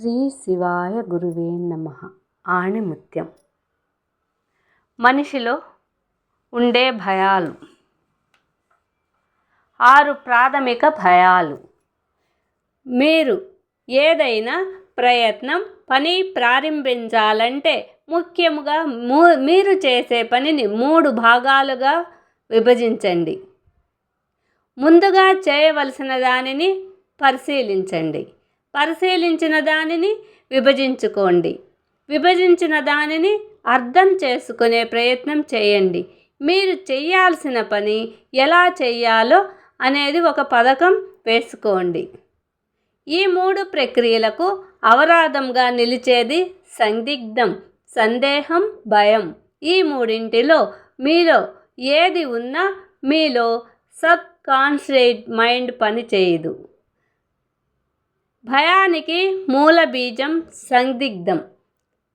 శ్రీ శివాయ గురువే నమ. ఆణిముత్యం. మనిషిలో ఉండే భయాలు. ఆరు ప్రాథమిక భయాలు. మీరు ఏదైనా ప్రయత్నం పని ప్రారంభించాలంటే ముఖ్యముగా మూ మీరు చేసే పనిని మూడు భాగాలుగా విభజించండి. ముందుగా చేయవలసిన దానిని పరిశీలించండి. పరిశీలించిన దానిని విభజించుకోండి. విభజించిన దానిని అర్థం చేసుకునే ప్రయత్నం చేయండి. మీరు చేయాల్సిన పని ఎలా చేయాలో అనేది ఒక పథకం వేసుకోండి. ఈ మూడు ప్రక్రియలకు అవరాధంగా నిలిచేది సందిగ్ధం సందేహం భయం. ఈ మూడింటిలో మీలో ఏది ఉన్నా మీలో సబ్ కాన్షియస్ మైండ్ పనిచేయదు. భయానికి మూల బీజం సందిగ్ధం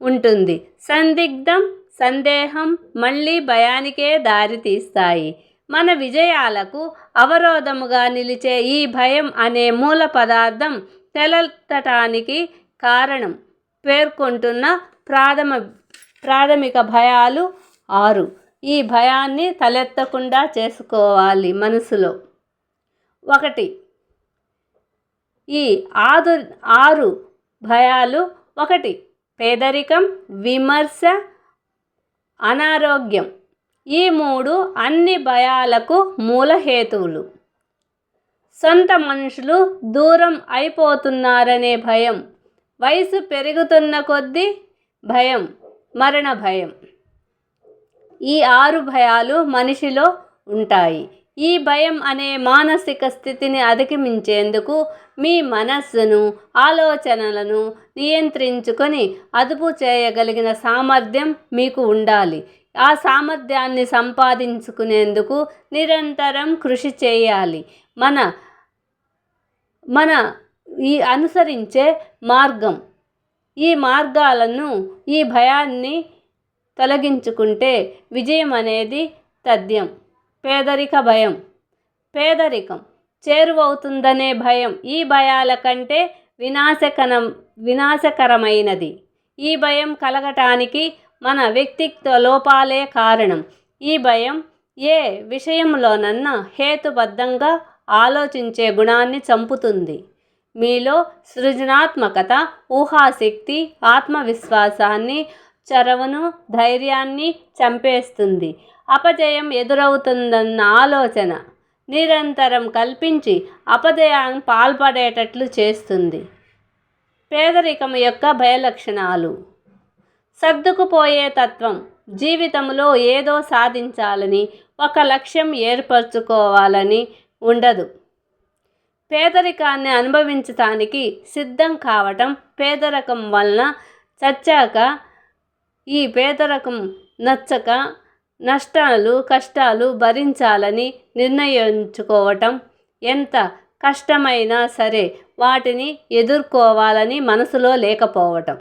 ఉంటుంది. సందిగ్ధం సందేహం మళ్ళీ భయానికే దారి తీస్తాయి. మన విజయాలకు అవరోధముగా నిలిచే ఈ భయం అనే మూల పదార్థం తెలెత్తటానికి కారణం పేర్కొంటున్న ప్రాథమ ప్రాథమిక భయాలు ఆరు. ఈ భయాన్ని తలెత్తకుండా చేసుకోవాలి మనసులో. ఒకటి ఈ ఆదు ఆరు భయాలు ఒకటి. పేదరికం విమర్శ అనారోగ్యం. ఈ మూడు అన్ని భయాలకు మూలహేతువులు సొంత మనుషులు దూరం అయిపోతున్నారనే భయం. వయసు పెరుగుతున్న కొద్దీ భయం మరణ భయం. ఈ ఆరు భయాలు మనిషిలో ఉంటాయి. ఈ భయం అనే మానసిక స్థితిని అధిగమించేందుకు మీ మనస్సును ఆలోచనలను నియంత్రించుకొని అదుపు చేయగలిగిన సామర్థ్యం మీకు ఉండాలి. ఆ సామర్థ్యాన్ని సంపాదించుకునేందుకు నిరంతరం కృషి చేయాలి. మన మన ఈ అనుసరించే మార్గం. ఈ మార్గాలను ఈ భయాన్ని తొలగించుకుంటే విజయం అనేది తథ్యం. పేదరిక భయం. పేదరికం. చేరువవుతుందనే భయం ఈ భయాల కంటే వినాశకరం వినాశకరమైనది. ఈ భయం కలగటానికి మన వ్యక్తిత్వ లోపాలే కారణం. ఈ భయం ఏ విషయంలోనన్నా హేతుబద్ధంగా ఆలోచించే గుణాన్ని చంపుతుంది. మీలో సృజనాత్మకత ఊహాశక్తి ఆత్మవిశ్వాసాన్ని చరవను ధైర్యాన్ని చంపేస్తుంది. అపజయం ఎదురవుతుందన్న ఆలోచన నిరంతరం కల్పించి అపజయాన్ని పాల్పడేటట్లు చేస్తుంది. పేదరికం యొక్క భయలక్షణాలు. సర్దుకుపోయే తత్వం జీవితంలో ఏదో సాధించాలని ఒక లక్ష్యం ఏర్పరచుకోవాలని ఉండదు. పేదరికాన్ని అనుభవించటానికి సిద్ధం కావటం పేదరికం వలన చచ్చాక ఈ పేదరికం నచ్చక నష్టాలు కష్టాలు భరించాలని నిర్ణయించుకోవటం ఎంత కష్టమైనా సరే వాటిని ఎదుర్కోవాలని మనసులో లేకపోవటం.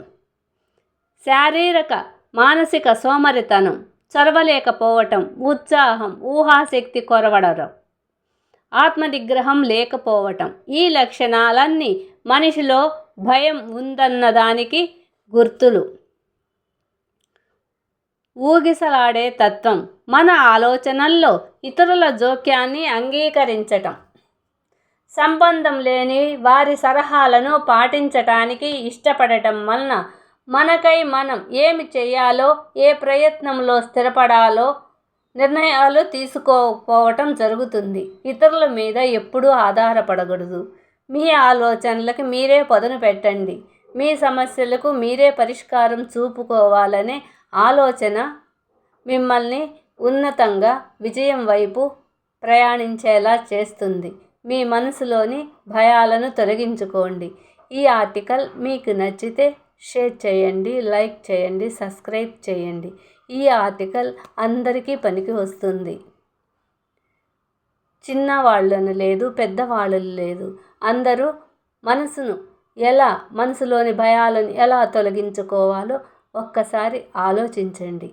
శారీరక మానసిక సోమరితనం చొరవలేకపోవటం ఉత్సాహం ఊహాశక్తి కొరవడడం ఆత్మనిగ్రహం లేకపోవటం ఈ లక్షణాలన్నీ మనిషిలో భయం ఉందన్నదానికి గుర్తులు. ఊగిసలాడే తత్వం మన ఆలోచనల్లో ఇతరుల జోక్యాన్ని అంగీకరించటం. సంబంధం లేని వారి సలహాలను పాటించటానికి ఇష్టపడటం వలన మనకై మనం ఏమి చేయాలో ఏ ప్రయత్నంలో స్థిరపడాలో నిర్ణయాలు తీసుకోకపోవటం జరుగుతుంది. ఇతరుల మీద ఎప్పుడూ ఆధారపడకూడదు. మీ ఆలోచనలకు మీరే పదును పెట్టండి. మీ సమస్యలకు మీరే పరిష్కారం చూపుకోవాలనే ఆలోచన మిమ్మల్ని ఉన్నతంగా విజయం వైపు ప్రయాణించేలా చేస్తుంది. మీ మనసులోని భయాలను తొలగించుకోండి. ఈ ఆర్టికల్ మీకు నచ్చితే షేర్ చేయండి లైక్ చేయండి సబ్స్క్రైబ్ చేయండి. ఈ ఆర్టికల్ అందరికీ పనికి వస్తుంది. చిన్నవాళ్ళను లేదు పెద్దవాళ్ళు లేదు. అందరూ మనసును ఎలా మనసులోని భయాలను ఎలా తొలగించుకోవాలో ఒక్కసారి ఆలోచించండి.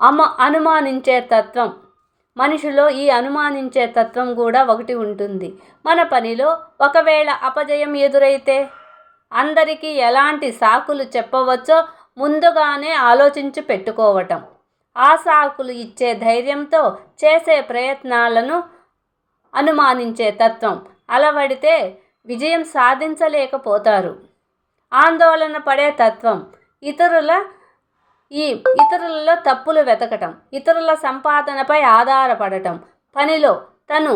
అమ అనుమానించే తత్వం. మనిషిలో ఈ అనుమానించే తత్వం కూడా ఒకటి ఉంటుంది. మన పనిలో ఒకవేళ అపజయం ఎదురైతే అందరికీ ఎలాంటి సాకులు చెప్పవచ్చో ముందుగానే ఆలోచించి పెట్టుకోవటం. ఆ సాకులు ఇచ్చే ధైర్యంతో చేసే ప్రయత్నాలను అనుమానించే తత్వం. అలవడితే విజయం సాధించలేకపోతారు. ఆందోళన పడే తత్వం. ఇతరుల ఈ ఇతరులలో తప్పులు వెతకటం ఇతరుల సంపాదనపై ఆధారపడటం. పనిలో తను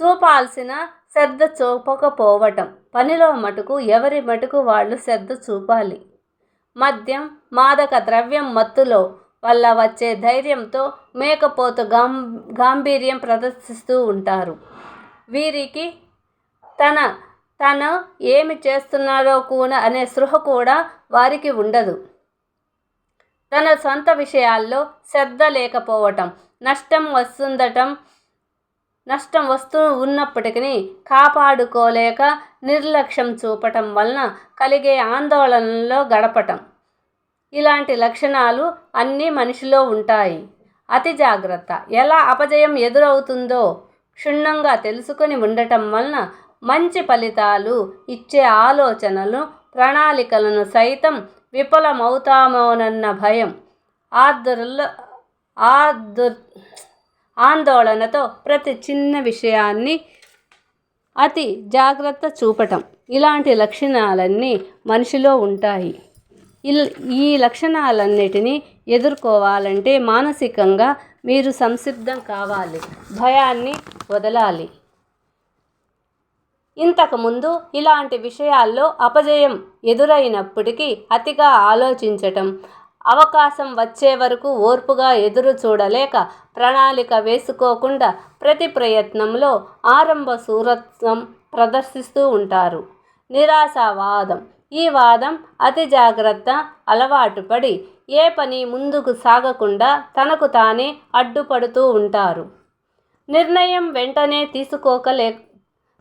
చూపాల్సిన శ్రద్ధ చూపకపోవటం. పనిలో మటుకు ఎవరి మటుకు వాళ్ళు శ్రద్ధ చూపాలి. మద్యం మాదక ద్రవ్యం మత్తులో వల్ల వచ్చే ధైర్యంతో మేకపోతు గాం గాంభీర్యం ప్రదర్శిస్తూ ఉంటారు. వీరికి తన తను ఏమి చేస్తున్నాడో కూడా అనే స్పృహ కూడా వారికి ఉండదు. తన సొంత విషయాల్లో శ్రద్ధ లేకపోవటం నష్టం వస్తుందటం నష్టం వస్తూ ఉన్నప్పటికీ కాపాడుకోలేక నిర్లక్ష్యం చూపటం వలన కలిగే ఆందోళనలో గడపటం. ఇలాంటి లక్షణాలు అన్నీ మనిషిలో ఉంటాయి. అతి జాగ్రత్త. ఎలా అపజయం ఎదురవుతుందో క్షుణ్ణంగా తెలుసుకొని ఉండటం వలన మంచి ఫలితాలు ఇచ్చే ఆలోచనలు ప్రణాళికలను సైతం విఫలమవుతామోనన్న భయం ఆదుర్లో ఆదుర్ ఆందోళనతో ప్రతి చిన్న విషయాన్ని అతి జాగ్రత్త చూపటం. ఇలాంటి లక్షణాలన్నీ మనిషిలో ఉంటాయి. ఈ లక్షణాలన్నిటినీ ఎదుర్కోవాలంటే మానసికంగా మీరు సంసిద్ధం కావాలి. భయాన్ని వదలాలి. ఇంతకుముందు ఇలాంటి విషయాల్లో అపజయం ఎదురైనప్పటికీ అతిగా ఆలోచించటం అవకాశం వచ్చే వరకు ఓర్పుగా ఎదురు చూడలేక ప్రణాళిక వేసుకోకుండా ప్రతి ప్రయత్నంలో ఆరంభ సూరత్వం ప్రదర్శిస్తూ ఉంటారు. నిరాశావాదం. ఈ వాదం అతి జాగ్రత్త అలవాటు పడి ఏ పని ముందుకు సాగకుండా తనకు తానే అడ్డుపడుతూ ఉంటారు. నిర్ణయం వెంటనే తీసుకోకలే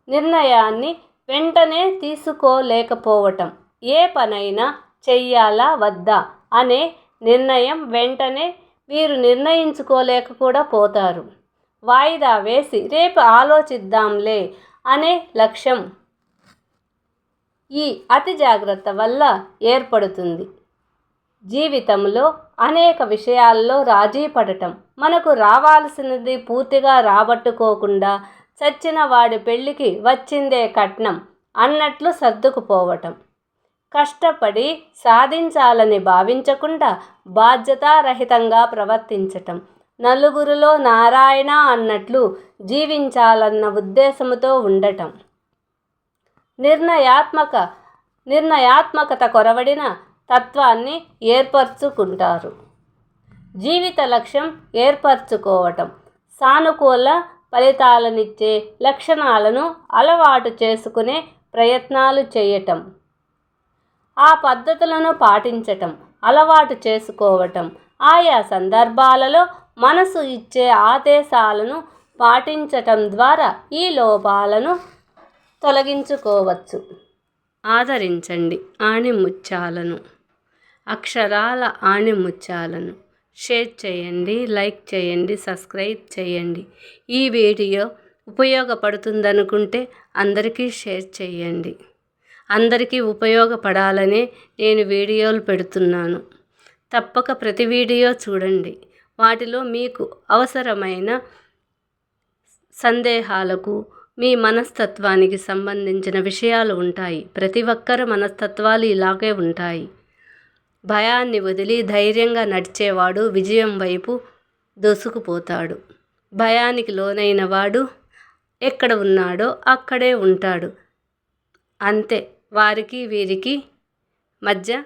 నిర్ణయాన్ని వెంటనే తీసుకోలేకపోవటం. ఏ పనైనా చెయ్యాలా వద్దా అనే నిర్ణయం వెంటనే వీరు నిర్ణయించుకోలేక కూడా పోతారు. వాయిదా వేసి రేపు ఆలోచిద్దాంలే అనే లక్ష్యం ఈ అతి జాగ్రత్త వల్ల ఏర్పడుతుంది. జీవితంలో అనేక విషయాల్లో రాజీ పడటం మనకు రావాల్సినది పూర్తిగా రాబట్టుకోకుండా చచ్చిన వాడి పెళ్ళికి వచ్చిందే కట్నం అన్నట్లు సర్దుకుపోవటం. కష్టపడి సాధించాలని భావించకుండా బాధ్యతారహితంగా ప్రవర్తించటం. నలుగురిలో నారాయణ అన్నట్లు జీవించాలన్న ఉద్దేశంతో ఉండటం. నిర్ణయాత్మక నిర్ణయాత్మకత కొరవడిన తత్వాన్ని ఏర్పరచుకుంటారు. జీవిత లక్ష్యం ఏర్పరచుకోవటం. సానుకూల ఫలితాలనిచ్చే లక్షణాలను అలవాటు చేసుకునే ప్రయత్నాలు చేయటం. ఆ పద్ధతులను పాటించటం అలవాటు చేసుకోవటం ఆయా సందర్భాలలో మనసు ఇచ్చే ఆదేశాలను పాటించటం ద్వారా ఈ లోపాలను తొలగించుకోవచ్చు. ఆదరించండి ఆణిముత్యాలను అక్షరాల ఆణిముత్యాలను. షేర్ చేయండి లైక్ చేయండి సబ్స్క్రైబ్ చేయండి. ఈ వీడియో ఉపయోగపడుతుందనుకుంటే అందరికీ షేర్ చేయండి. అందరికీ ఉపయోగపడాలనే నేను వీడియోలు పెడుతున్నాను. తప్పక ప్రతి వీడియో చూడండి. వాటిలో మీకు అవసరమైన సందేహాలకు మీ మనస్తత్వానికి సంబంధించిన విషయాలు ఉంటాయి. ప్రతి ఒక్కరి మనస్తత్వాలు ఇలాగే ఉంటాయి. భయాన్ని వదిలి ధైర్యంగా నడిచేవాడు విజయం వైపు దూసుకుపోతాడు. భయానికి లోనైన వాడు ఎక్కడ ఉన్నాడో అక్కడే ఉంటాడు. అంతే వారికి వీరికి మధ్య